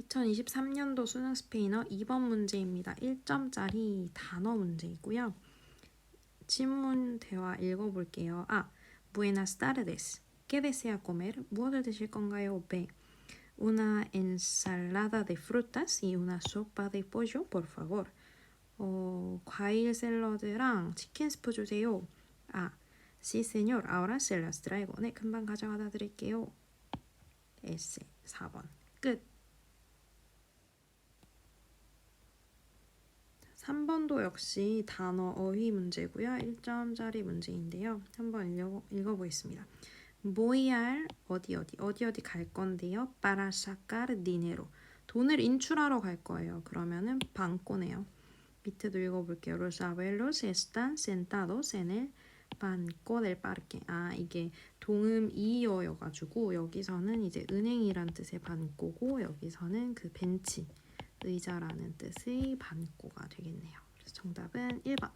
2023년도 수능 스페인어 2번 문제입니다. 1점짜리 단어 문제이고요. 지문 대화 읽어볼게요. 아, buenas tardes. ¿Qué desea comer? 무엇을 드실 건가요? B. Una ensalada de frutas y una sopa de pollo, por favor. 어, 과일 샐러드랑 치킨 스프 주세요. 아, sí señor. Ahora se las traigo. 네, 금방 가져가다 드릴게요. S 4번. 끝. 3번도 역시 단어 어휘 문제고요. 1점짜리 문제인데요. 한번 읽어, 읽어보겠습니다. 모이알 어디 어디 어디 어디 갈 건데요. para sacar dinero. 돈을 인출하러 갈 거예요. 그러면은 banco네요. 밑에도 읽어볼게요. Los abuelos están sentados en el banco del parque. 아 이게 동음 이어여가지고 여기서는 이제 은행이란 뜻의 banco고 여기서는 그 벤치 의자라는 뜻의 반고가 되겠네요. 그래서 정답은 1번.